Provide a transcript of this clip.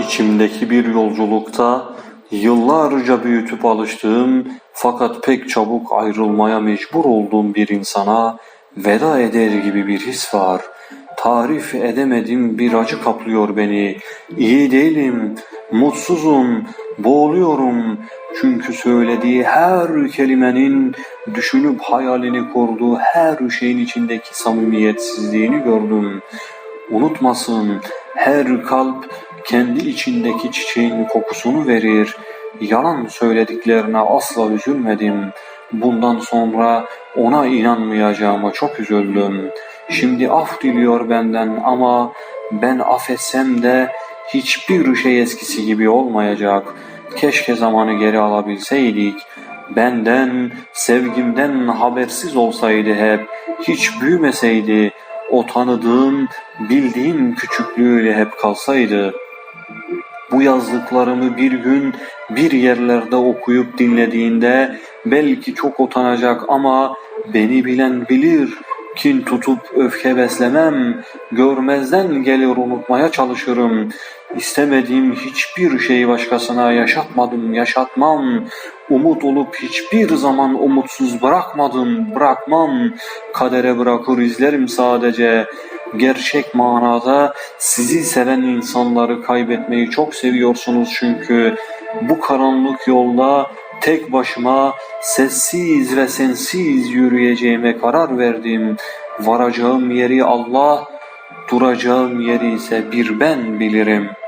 İçimdeki bir yolculukta yıllarca büyütüp alıştığım fakat pek çabuk ayrılmaya mecbur olduğum bir insana veda eder gibi bir his var. Tarif edemedim bir acı kaplıyor beni. İyi değilim, mutsuzum, boğuluyorum. Çünkü söylediği her kelimenin düşünüp hayalini kurduğu her şeyin içindeki samimiyetsizliğini gördüm. Unutmasın, her kalp kendi içindeki çiçeğin kokusunu verir. Yalan söylediklerine asla üzülmedim. Bundan sonra ona inanmayacağıma çok üzüldüm. Şimdi af diliyor benden ama ben affetsem de hiçbir şey eskisi gibi olmayacak. Keşke zamanı geri alabilseydik. Benden, sevgimden habersiz olsaydı hep, hiç büyümeseydi, o tanıdığım, bildiğim küçüklüğüyle hep kalsaydı. Bu yazdıklarımı bir gün bir yerlerde okuyup dinlediğinde belki çok utanacak ama beni bilen bilir. Kin tutup öfke beslemem, görmezden gelir unutmaya çalışırım. İstemediğim hiçbir şeyi başkasına yaşatmadım, yaşatmam. Umut olup hiçbir zaman umutsuz bırakmadım, bırakmam. Kadere bırakır izlerim sadece. Gerçek manada sizi seven insanları kaybetmeyi çok seviyorsunuz çünkü bu karanlık yolda tek başıma sessiz ve sensiz yürüyeceğime karar verdim. Varacağım yeri Allah, duracağım yeri ise bir ben bilirim.''